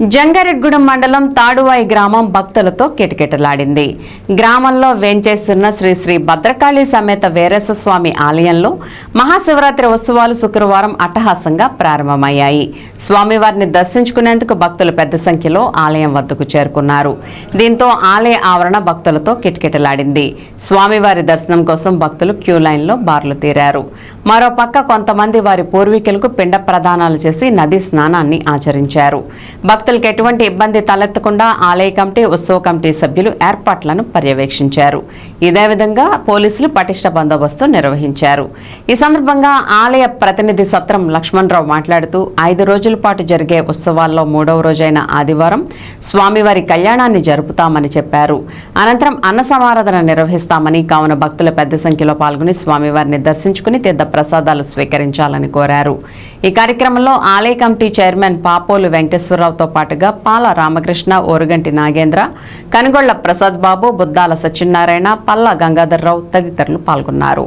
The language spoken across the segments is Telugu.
జంగారెడ్గూడెం మండలం తాడువాయి గ్రామం భక్తులతో కిటకిటలాడింది. గ్రామంలో వేంచేస్తున్న శ్రీ శ్రీ భద్రకాళి సమేత వీరేశ స్వామి ఆలయంలో మహాశివరాత్రి ఉత్సవాలు శుక్రవారం అట్టహాసంగా ప్రారంభమయ్యాయి. స్వామివారిని దర్శించుకునేందుకు భక్తులు పెద్ద సంఖ్యలో ఆలయం వద్దకు చేరుకున్నారు. దీంతో ఆలయ ఆవరణ భక్తులతో కిటకిటలాడింది. స్వామివారి దర్శనం కోసం భక్తులు క్యూ లైన్లో బార్లు తీరారు. మరోపక్క కొంతమంది వారి పూర్వీకులకు పిండ ప్రదానాలు చేసి నదీ స్నానాన్ని ఆచరించారు. భక్తులకు ఎటువంటి ఇబ్బంది తలెత్తకుండా ఆలయ కమిటీ ఉత్సవ కమిటీ సభ్యులు ఏర్పాట్లను పర్యవేక్షించారు. ఇదే విధంగా పోలీసులు పటిష్ట బందోబస్తు నిర్వహించారు. ఈ సందర్భంగా ఆలయ ప్రతినిధి సత్రం లక్ష్మణరావు మాట్లాడుతూ ఐదు రోజుల పాటు జరిగే ఉత్సవాల్లో మూడవ రోజైన ఆదివారం స్వామివారి కళ్యాణాన్ని జరుపుతామని చెప్పారు. అనంతరం అన్న సమారాధన నిర్వహిస్తామని కావున భక్తులు పెద్ద సంఖ్యలో పాల్గొని స్వామివారిని దర్శించుకుని తీర్థ ప్రసాదాలు స్వీకరించాలని కోరారు. ఈ కార్యక్రమంలో ఆలయ కమిటీ చైర్మన్ పాపోలు వెంకటేశ్వరరావుతో పాటుగా పాల రామకృష్ణ ఓరుగంటి నాగేంద్ర కనుగొళ్ళ ప్రసాద్ బాబు బుద్దాల సత్యనారాయణ పల్లా గంగాధర్రావు తదితరులు పాల్గొన్నారు.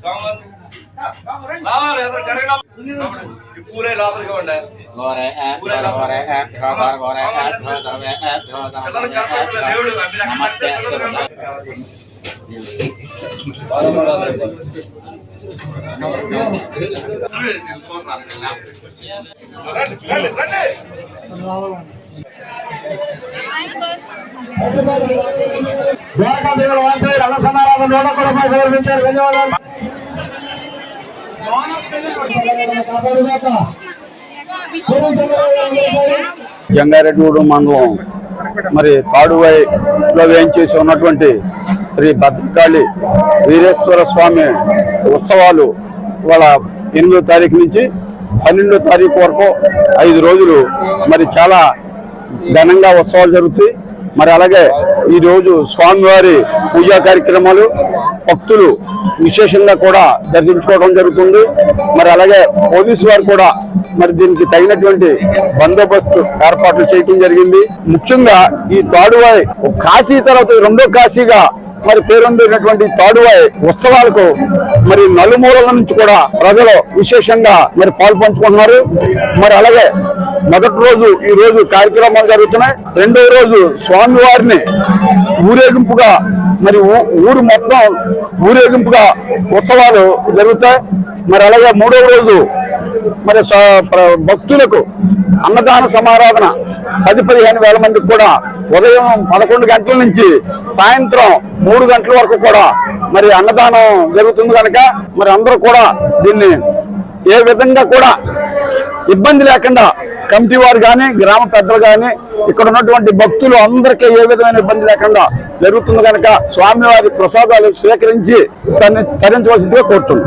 స్పీడ్ చేయాలి పూరే లోపలికి ఉండే గోరే గోరే గోరే గోరే గోరే దేవుడు నమస్తే రండి రండి వాసవి రమసనారాధన నూట కూడా రూపాయలు ధన్యవాదాలు జంగారెడ్డిగూడెం మండలం మరి తాడువాయిలో వేయించేసి ఉన్నటువంటి శ్రీ భద్రకాళి వీరేశ్వర స్వామి ఉత్సవాలు ఇవాళ ఎనిమిదో తారీఖు నుంచి పన్నెండో తారీఖు వరకు ఐదు రోజులు మరి చాలా ఘనంగా ఉత్సవాలు జరుగుతాయి. మరి అలాగే ఈరోజు స్వామివారి పూజా కార్యక్రమాలు భక్తులు విశేషంగా కూడా దర్శించుకోవడం జరుగుతుంది. మరి అలాగే పోలీసు వారు కూడా మరి దీనికి తగినటువంటి బందోబస్తు ఏర్పాట్లు చేయడం జరిగింది. ముఖ్యంగా ఈ తాడువాయి కాశీ తర్వాత రెండో కాశీగా మరి పేరొందినటువంటి తాడువాయి ఉత్సవాలకు మరి నలుమూలల నుంచి కూడా ప్రజలు విశేషంగా మరి పాలు పంచుకుంటున్నారు. మరి అలాగే మొదటి రోజు ఈ రోజు కార్యక్రమాలు జరుగుతున్నాయి. రెండో రోజు స్వామివారిని ఊరేగింపుగా మరి ఊ- ఊరు మొత్తం ఊరేగింపుగా ఉత్సవాలు జరుగుతాయి. మరి అలాగే మూడవ రోజు మరి స- ప్ర- భక్తులకు అన్నదాన సమారాధన పది పదిహేను వేల మందికి కూడా ఉదయం పదకొండు గంటల నుంచి సాయంత్రం మూడు గంటల వరకు కూడా మరి అన్నదానం జరుగుతుంది కనుక మరి అందరూ కూడా దీన్ని ఏ విధంగా కూడా ఇబ్బంది లేకుండా కమిటీ వారు కానీ గ్రామ పెద్దలు కానీ ఇక్కడ ఉన్నటువంటి భక్తులు అందరికీ ఏ విధమైన ఇబ్బంది లేకుండా జరుగుతుంది కనుక స్వామివారి ప్రసాదాలు స్వీకరించి తన్ని తరించవలసిందిగా కోరుతుంది